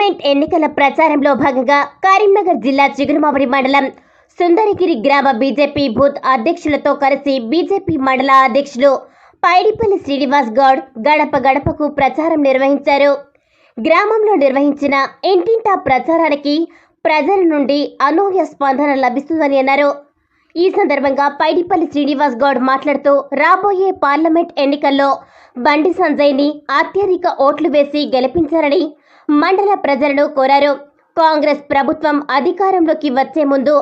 Parliament ఎన్నికల ప్రచారంలో భాగంగా కరీంనగర్ జిల్లా చిగురుమామిడి మండలం సుందరగిరి గ్రామ బీజేపీ బూత్ అధ్యక్షులతో కలిసి బీజేపీ మండల అధ్యక్షులు పైడిపల్లి శ్రీనివాస్ గౌడ్ గడప గడపకు ప్రచారం నిర్వహించారు. గ్రామంలో నిర్వహించిన ఇంటింటా ప్రచారానికి ప్రజల నుండి అనూహ్య స్పందన లభిస్తుందని అన్నారు. ఈ సందర్భంగా పైడిపల్లి శ్రీనివాస్ గౌడ్ మాట్లాడుతూ రాబోయే పార్లమెంట్ ఎన్నికల్లో బండి సంజయ్ని అత్యధిక ఓట్లు వేసి గెలిపించారని మండల ప్రజలను కోరారు. కాంగ్రెస్ ప్రభుత్వం అధికారంలోకి వచ్చే ముందు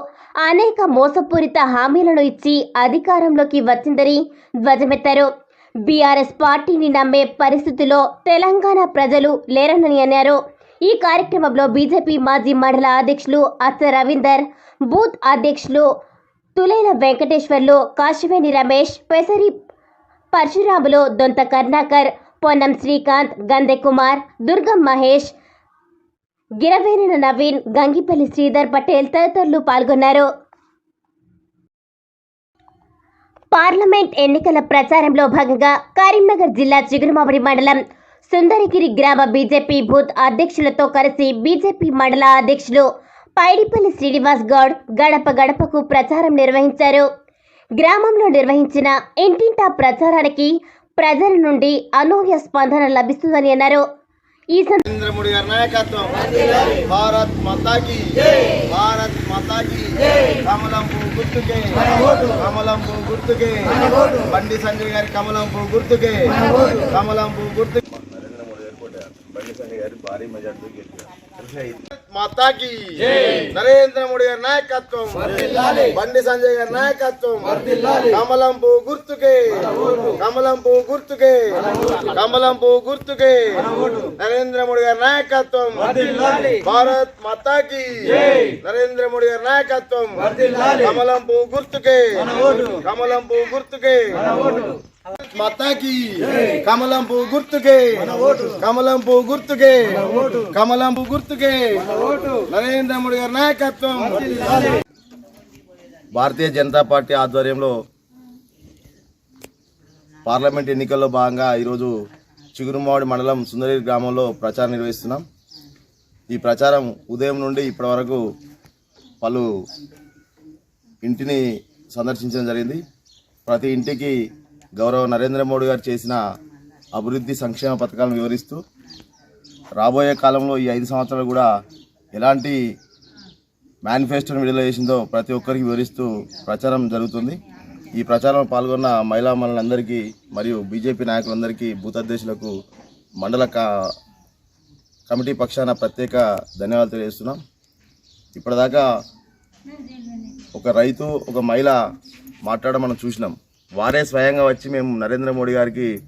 అనేక మోసపూరిత హామీలను ఇచ్చి అధికారంలోకి వచ్చిందని ధ్వజమెత్తారు. బీఆర్ఎస్ పార్టీని నమ్మే పరిస్థితిలో తెలంగాణ ప్రజలు లేరనని అన్నారు. ఈ కార్యక్రమంలో బీజేపీ మాజీ మండల అధ్యక్షులు అచ్చ రవీందర్ బూత్ అధ్యక్షులు తులేల వెంకటేశ్వర్లు కాశివేణి రమేష్ పెసరి పరశురాములు దొంత కర్ణాకర్ పొన్నం శ్రీకాంత్ గందె కుమార్ దుర్గం మహేష్ గిరవేరిన నవీన్ గంగిపల్లి శ్రీధర్ పటేల్ తదితరులు పాల్గొన్నారు. పార్లమెంట్ ఎన్నికల ప్రచారంలో భాగంగా కరీంనగర్ జిల్లా చిగురుమామిడి మండలం సుందరగిరి గ్రామ బీజేపీ బూత్ అధ్యక్షులతో కలిసి బీజేపీ మండల అధ్యక్షులు పైడిపల్లి శ్రీనివాస్ గౌడ్ గడప గడపకు ప్రచారం నిర్వహించారు. గ్రామంలో నిర్వహించిన ఇంటింటా ప్రచారానికి ప్రజల నుండి అనూహ్య స్పందన లభిస్తుందని అన్నారు. ఈ నరేంద్ర మోడీ గారి నాయకత్వం భారత్ మాతాకి భారత్ మాతాకి కమలం పువ్వు గుర్తుకే కమలం పువ్వు గుర్తుకే బండి సంజయ్ గారి కమలం పువ్వు గుర్తుకే కమలం పువ్వు గుర్తు నరేంద్ర మోడీ గారు కొట్టారు బండి సంజయ్ గారి భారీ గెలిచారు. మాతాకి నరేంద్ర మోడీ గారి నాయకత్వం బండి సంజయ్ గారి నాయకత్వం కమలం పువ్వు గుర్తుకే కమలం పువ్వు గుర్తుకే కమలం పువ్వు గుర్తుకే నరేంద్ర మోడీ గారి నాయకత్వం భారత్ మాతాకి నరేంద్ర మోడీ గారి నాయకత్వం కమలం పువ్వు గుర్తుకే కమలం పువ్వు గుర్తుకే మత్తాకి కమలం పువ్వు గుర్తుకే. కమలం పువ్వు గుర్తుకే. కమలం పువ్వు గుర్తుకే. నరేంద్ర మోడీ గారి నాయకత్వం. భారతీయ జనతా పార్టీ ఆధ్వర్యంలో పార్లమెంట్ ఎన్నికల్లో భాగంగా ఈరోజు చిగురుమావిడి మండలం సుందరి గ్రామంలో ప్రచారం నిర్వహిస్తున్నాం. ఈ ప్రచారం ఉదయం నుండి ఇప్పటి వరకు పలు ఇంటిని సందర్శించడం జరిగింది. ప్రతి ఇంటికి గౌరవ నరేంద్ర మోడీ గారు చేసిన అభివృద్ధి సంక్షేమ పథకాలను వివరిస్తూ రాబోయే కాలంలో ఈ ఐదు సంవత్సరాలు కూడా ఎలాంటి మేనిఫెస్టోని విడుదల చేసిందో ప్రతి ఒక్కరికి వివరిస్తూ ప్రచారం జరుగుతుంది. ఈ ప్రచారంలో పాల్గొన్న మహిళా మనులందరికీ మరియు బీజేపీ నాయకులందరికీ బూత్ అధ్యక్షులకు మండల కా- కమిటీ పక్షాన ప్రత్యేక ధన్యవాదాలు తెలియజేస్తున్నాం. ఇప్పటిదాకా ఒక రైతు ఒక మహిళ మాట్లాడడం మనం చూసినాం. వారే స్వయంగా వచ్చి మేము నరేంద్ర మోడీ గారికి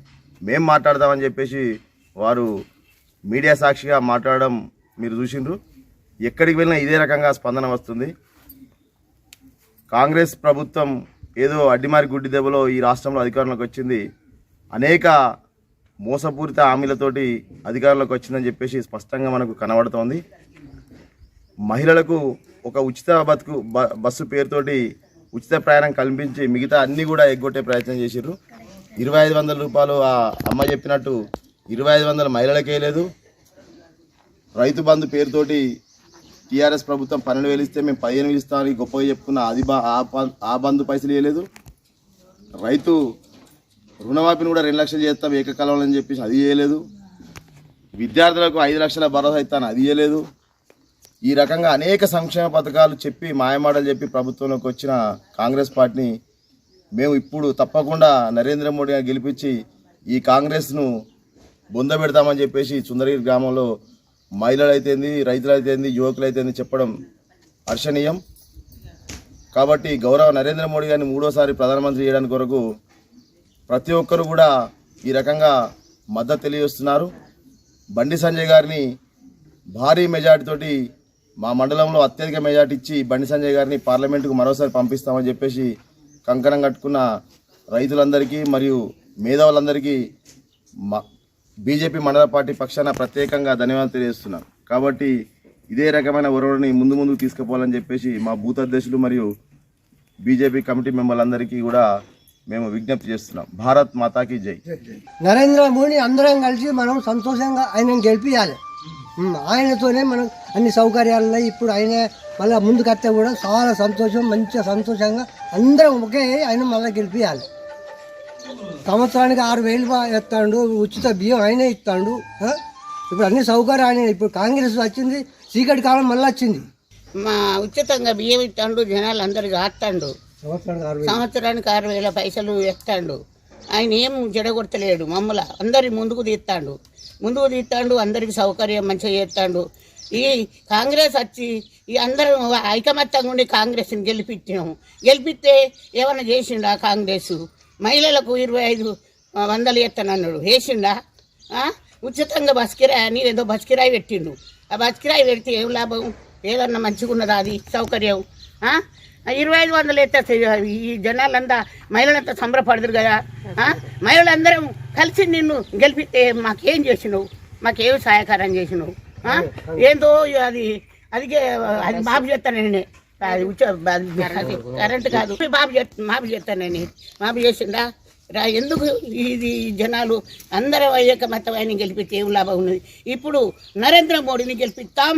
మేము మాట్లాడదామని చెప్పేసి వారు మీడియా సాక్షిగా మాట్లాడడం మీరు చూసిండ్రు. ఎక్కడికి వెళ్ళినా ఇదే రకంగా స్పందన వస్తుంది. కాంగ్రెస్ ప్రభుత్వం ఏదో అడ్డిమారి గుడ్డి దెబ్బలో ఈ రాష్ట్రంలో అధికారంలోకి వచ్చింది. అనేక మోసపూరిత హామీలతోటి అధికారంలోకి వచ్చిందని చెప్పేసి స్పష్టంగా మనకు కనబడుతోంది. మహిళలకు ఒక ఉచిత బతుకు బ- బస్సు పేరుతోటి ఉచిత ప్రయాణం కల్పించి మిగతా అన్నీ కూడా ఎగ్గొట్టే ప్రయత్నం చేసిర్రు. ఇరవై ఐదు వందల రూపాయలు ఆ అమ్మ చెప్పినట్టు ఇరవై ఐదు వందల మహిళలకే లేదు. రైతు బంధు పేరుతోటి టీఆర్ఎస్ ప్రభుత్వం పన్నెండు వేలు ఇస్తే మేము పదిహేను వేలు ఇస్తామని గొప్పగా చెప్పుకున్న అది బా ఆ ఆ బంధు పైసలు ఇవ్వలేదు రైతు రుణమాఫీని కూడా రెండు లక్షలు చేస్తాం ఏకకాలంలో అని చెప్పేసి అది చేయలేదు విద్యార్థులకు ఐదు లక్షల భరోసా ఇస్తాను అది చేయలేదు ఈ రకంగా అనేక సంక్షేమ పథకాలు చెప్పి మాయమాటలు చెప్పి ప్రభుత్వంలోకి వచ్చిన కాంగ్రెస్ పార్టీని మేము ఇప్పుడు తప్పకుండా నరేంద్ర మోడీ గారు గెలిపించి ఈ కాంగ్రెస్ను బొంద పెడతామని చెప్పేసి సుందరగిరి గ్రామంలో మహిళలు అయితేంది రైతులు అయితేంది యువకులు అయితేంది చెప్పడం హర్షణీయం. కాబట్టి గౌరవ నరేంద్ర మోడీ గారిని మూడోసారి ప్రధానమంత్రి చేయడానికి కొరకు ప్రతి ఒక్కరు కూడా ఈ రకంగా మద్దతు తెలియజేస్తున్నారు. బండి సంజయ్ గారిని భారీ మెజార్టీతోటి మా మండలంలో అత్యధిక మెజార్టీ ఇచ్చి బండి సంజయ్ గారిని పార్లమెంటుకు మరోసారి పంపిస్తామని చెప్పేసి కంకణం కట్టుకున్న రైతులందరికీ మరియు మేధావులందరికీ మా బీజేపీ మండల పార్టీ పక్షాన ప్రత్యేకంగా ధన్యవాదాలు తెలియజేస్తున్నాం. కాబట్టి ఇదే రకమైన ఒరవడిని ముందు ముందుకు తీసుకుపోవాలని చెప్పేసి మా బూత్ అధ్యక్షులు మరియు బీజేపీ కమిటీ మెంబర్లందరికీ కూడా మేము విజ్ఞప్తి చేస్తున్నాం. భారత్ మాతాకి జై. నరేంద్ర మోడీ అందరం కలిసి మనం సంతోషంగా ఆయన గెలిపించాలి ఆయనతోనే మనం అన్ని సౌకర్యాలు ఉన్నాయి ఇప్పుడు ఆయన మళ్ళీ ముందుకు వస్తే కూడా చాలా సంతోషం మంచిగా సంతోషంగా అందరం ఒకే ఆయన మళ్ళీ గెలిపించాలి సంవత్సరానికి ఆరు వేలు ఎత్తాడు ఉచిత బియ్యం ఆయనే ఇస్తాడు? ఇప్పుడు అన్ని సౌకర్యాలు ఆయన ఇప్పుడు కాంగ్రెస్ వచ్చింది చీకటి కాలం మళ్ళీ వచ్చింది. మా ఉచితంగా బియ్యం ఇస్తాడు జనాలు అందరు కాస్తాడు సంవత్సరానికి ఆరు వేలు. సంవత్సరానికి ఆరు వేల పైసలు ఎత్తాడు. ఆయన ఏం జడగొడతలేడు మమ్మల అందరి ముందుకు తీస్తాడు. ముందుకు తీస్తాడు అందరికి సౌకర్యం మంచిగా చేస్తాడు. ఈ కాంగ్రెస్ వచ్చి ఈ అందరం ఐకమత్యంగా ఉండి కాంగ్రెస్ని గెలిపించాము గెలిపిస్తే ఏమన్నా చేసిండా కాంగ్రెస్? మహిళలకు ఇరవై ఐదు వందలు ఎత్తనన్నాడు వేసిండా ఉచితంగా బస్కిరాయి అని ఏదో బస్కిరాయి పెట్టిండు. ఆ బస్కిరాయి పెడితే ఏం లాభం? ఏదన్నా మంచిగా ఉన్నదా అది? సౌకర్యం. ఇరవై ఐదు వందలు ఎత్తే ఈ జనాలంతా మహిళలంతా సంబరపడదురు కదా? మహిళలందరం కలిసి నిన్ను గెలిపిస్తే మాకేం చేసినావు? మాకేం సహాయకారం చేసినావు? ఏందో అది అది అది బాబు చేస్తానండి అది ఉచ అది కరెంట్ కాదు. బాబు చేస్తా బాబు చేస్తానని బాబు చేసిండా రా ఎందుకు ఇది జనాలు అందరం ఏకమతం ఆయన గెలిపితే ఏం లాభం ఉన్నది? ఇప్పుడు నరేంద్ర మోడీని గెలిపిస్తాం.